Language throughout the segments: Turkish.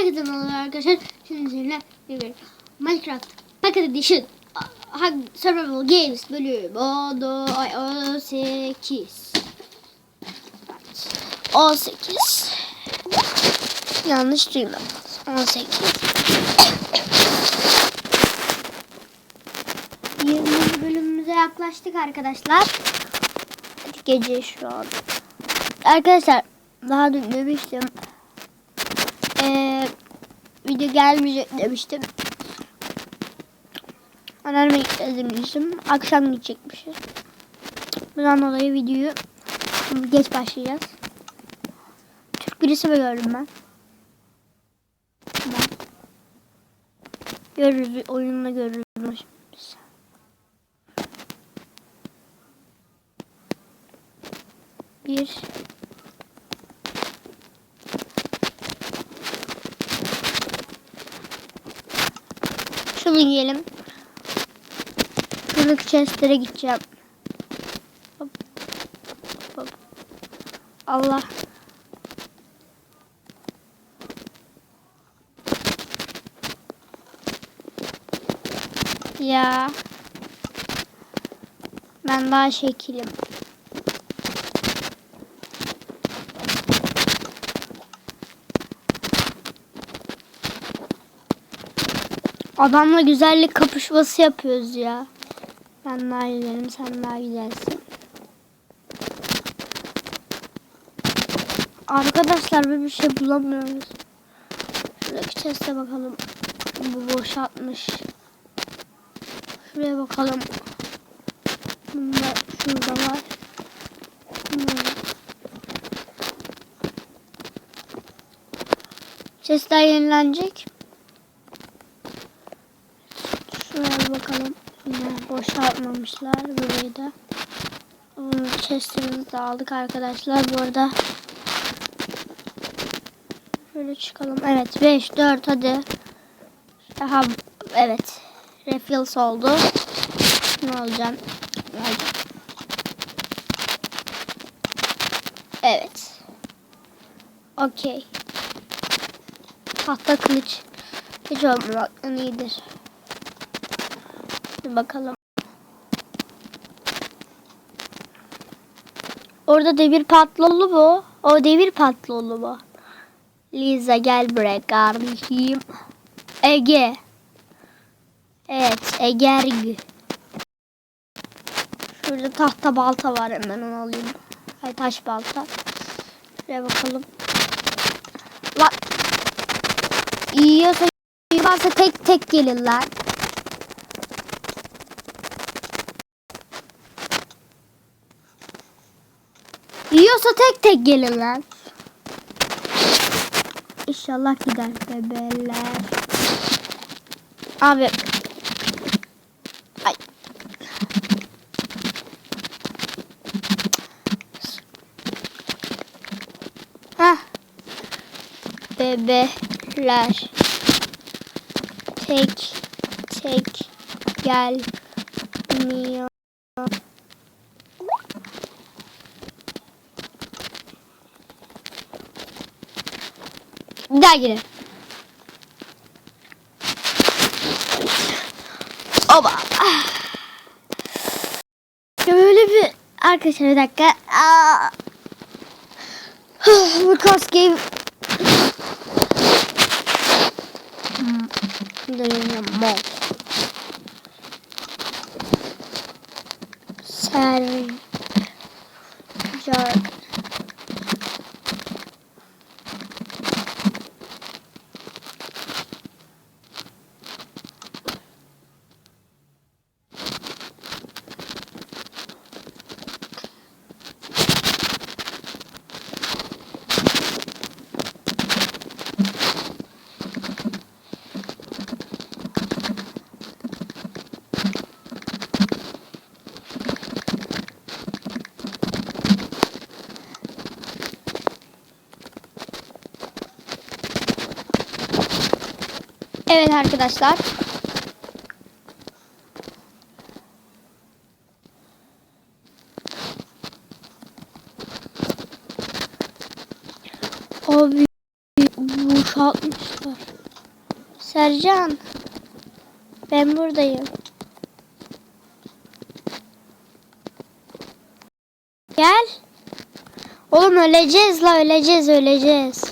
Herkese merhaba arkadaşlar. Şimdi sizinle bir Minecraft Pocket Edition Survival Games bölüm 18 18 Yanlış duymadım 18 20. bölümümüze yaklaştık arkadaşlar. Gece şu an. Arkadaşlar daha dün demiştim. Ee, video gelmeyecek demiştim. Alarma demiştim. Akşam gidecekmişiz. Bundan dolayı videoyu geç başlayacağız. Türk birisi mi gördüm ben? Ben. Görürüz. Oyunla görürüz. Bir. Şunu yiyelim. Şuradaki chestlere gideceğim. Hop. Hop. Allah. Ya. Ben daha şekilim. Adamla güzellik kapışması yapıyoruz ya. Ben daha güzelim, sen daha güzelsin. Arkadaşlar bir bir şey bulamıyoruz. Şuradaki chest'e bakalım. Bu boşaltmış. Şuraya bakalım. Bunda şurada var. Chest'ler yenilenecek. Şuraya bir bakalım. Boşaltmamışlar burayı da. Chest'imizi de aldık arkadaşlar. Bu arada şöyle çıkalım. Evet 5 4 hadi. Daha evet. Refills oldu. Ne alacağım? Evet. Okey. Tahta kılıç. Hiç olmamaktan iyidir. Bir bakalım. Orada demir patlolu bu. O demir patlolu bu. Liza gel buraya kardeşim. Ege. Evet Egergi. Şurada tahta balta var hemen onu alayım. Hay taş balta. Şuraya bakalım. Lan. Yiyorsa yiyorsa tek tek gelirler. Yiyorsa tek tek gelirler. İnşallah gider bebeler. Abi. Ay. Hah. Bebeler. Tek tek gelmiyor. Girelim. Oba. Böyle bir arkadaşlar bir dakika. Aa. Bu game. Hmm. Dönüyorum Evet arkadaşlar. Abi Boşaltmışlar. Sercan. Ben buradayım. Gel. Oğlum öleceğiz la öleceğiz öleceğiz.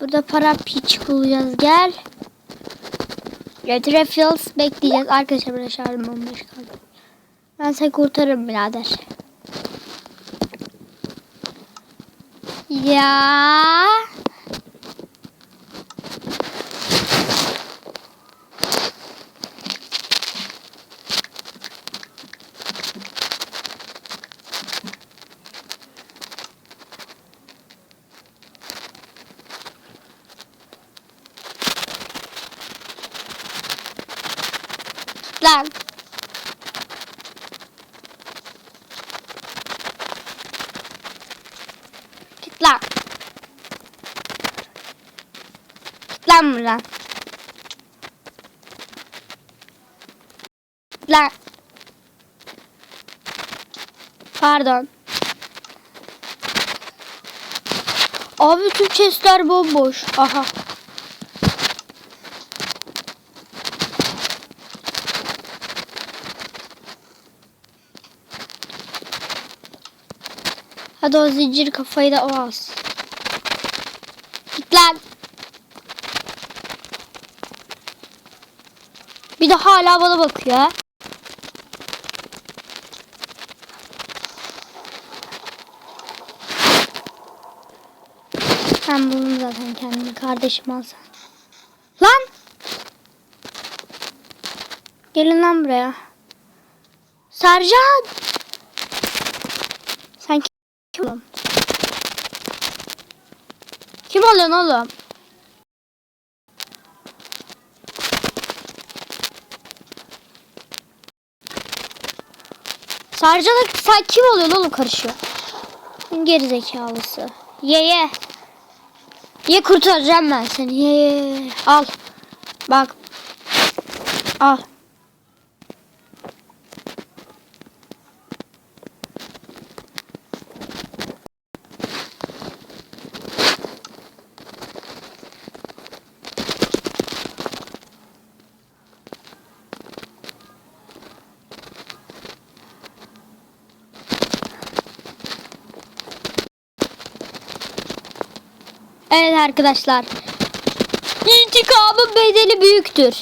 Burada para piç bulacağız gel. Evet refills bekleyeceğiz. Arkadaşlar böyle şarjım 15 kaldı. Ben seni kurtarırım birader. Ya. Lan. Git lan. Git lan buradan. Lan. Pardon. Abi tüm chestler bomboş. Aha. Hadi o zincir kafayı da o alsın. Git lan. Bir de hala bana bakıyor. ha. Ben buldum zaten kendimi. Kardeşim al sen. Lan! Gelin lan buraya. Sercan! Sen kim kim oğlum? Kim oluyorsun oğlum? Sarcalık sen kim oluyorsun oğlum karışıyor? Geri zekalısı. Ye ye. Ye kurtaracağım ben seni. Ye. ye. Al. Bak. Al. Evet arkadaşlar. İntikamın bedeli büyüktür.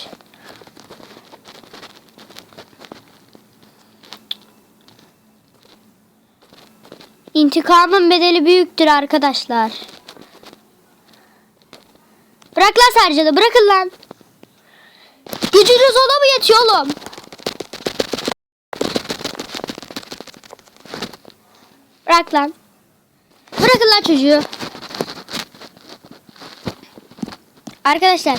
İntikamın bedeli büyüktür arkadaşlar. Bırak lan Sercan'ı bırakın lan. Gücünüz ona mı yetiyor oğlum? Bırak lan. Bırakın lan çocuğu. Arkadaşlar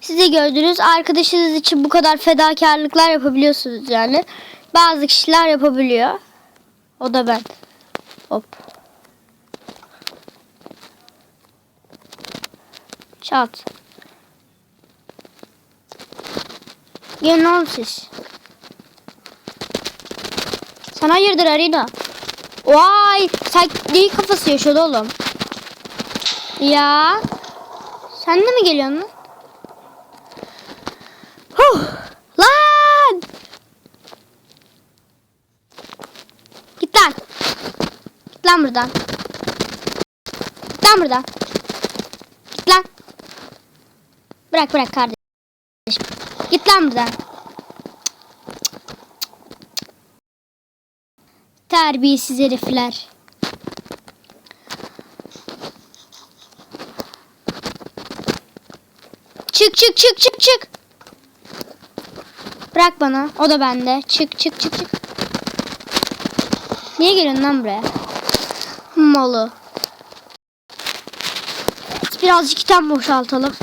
siz gördünüz arkadaşınız için bu kadar fedakarlıklar yapabiliyorsunuz yani. Bazı kişiler yapabiliyor. O da ben. Hop. Çat. Gelin oğlum siz. Sen hayırdır Arina? Vay sen neyin kafası yaşıyordu oğlum? Ya. Sen de mi geliyorsun lan? Huh! Lan! Git lan. Git lan buradan. Git lan buradan. Git lan. Bırak bırak kardeşim. Git lan buradan. Terbiyesiz herifler. Çık çık çık çık çık. Bırak bana. O da bende. Çık çık çık çık. Niye geliyorsun lan buraya? Malı. Birazcık item boşaltalım.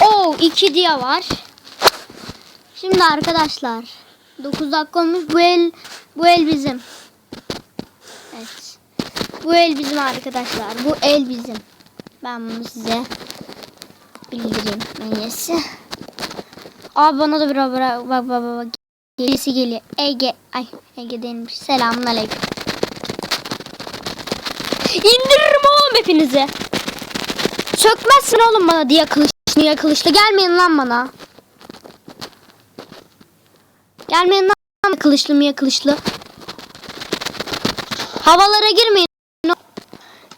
Oo, iki diye var. Şimdi arkadaşlar 9 dakika olmuş. Bu el bu el bizim. Evet. Bu el bizim arkadaşlar. Bu el bizim. Ben bunu size bildireyim. Neyse. Abi bana da bir. Bak bak bak. bak. Gelisi geliyor. Ege. Ay Ege değilmiş. Selamun aleyküm. İndiririm oğlum hepinizi. Sökmezsin oğlum bana diye kılıçlı diye kılıçlı. Gelmeyin lan bana. Gelmeyin lan kılıçlı mı kılıçlı. Havalara girmeyin.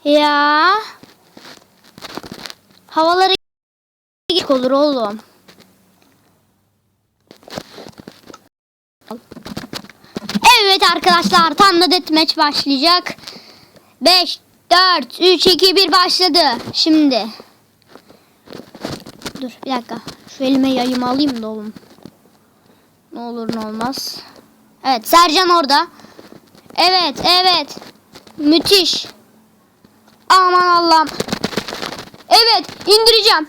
Ya. Havalara gir olur oğlum. Evet arkadaşlar da deathmatch başlayacak. 5 4 3 2 1 başladı. Şimdi. Dur bir dakika. Şu elime yayımı alayım da oğlum. Ne olur ne olmaz. Evet Sercan orada. Evet evet. Müthiş. Aman Allah'ım. Evet indireceğim.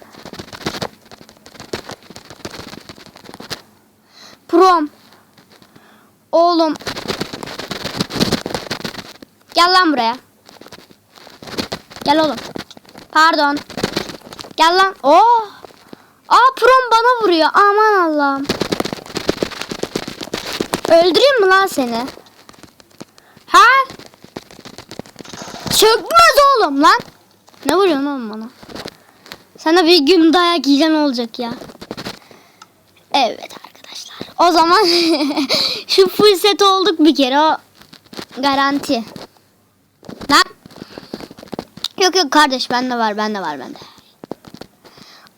Prom. Oğlum. Gel lan buraya. Gel oğlum. Pardon. Gel lan. Oo. Aa prom bana vuruyor. Aman Allah'ım. Öldüreyim mi lan seni? Ha? Çökmez oğlum lan. Ne vuruyorsun oğlum bana? Sana bir gün dayak yiyeceksin olacak ya. Evet arkadaşlar. O zaman şu set olduk bir kere o garanti. Lan. Yok yok kardeş bende var bende var bende.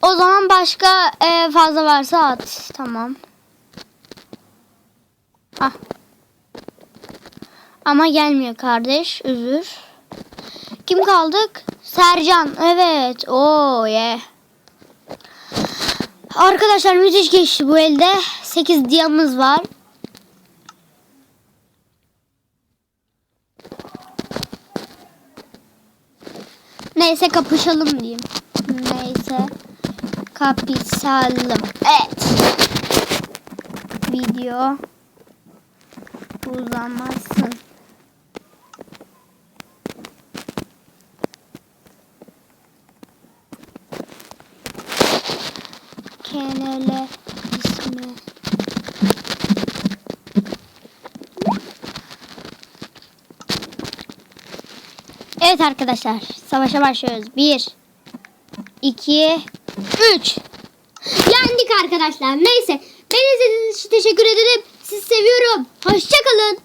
O zaman başka e, fazla varsa at. Tamam. Ah. Ama gelmiyor kardeş. Üzür. Kim kaldık? Sercan. Evet. Oo ye. Arkadaşlar müthiş geçti bu elde. 8 diyamız var. Neyse kapışalım diyeyim. Neyse. Kapışalım. Evet. Video uzamasın. Kenele ismi. Evet arkadaşlar savaşa başlıyoruz. 1 2 3 Yendik arkadaşlar. Neyse. Beni izlediğiniz için teşekkür ederim. Seviyorum. Hoşçakalın.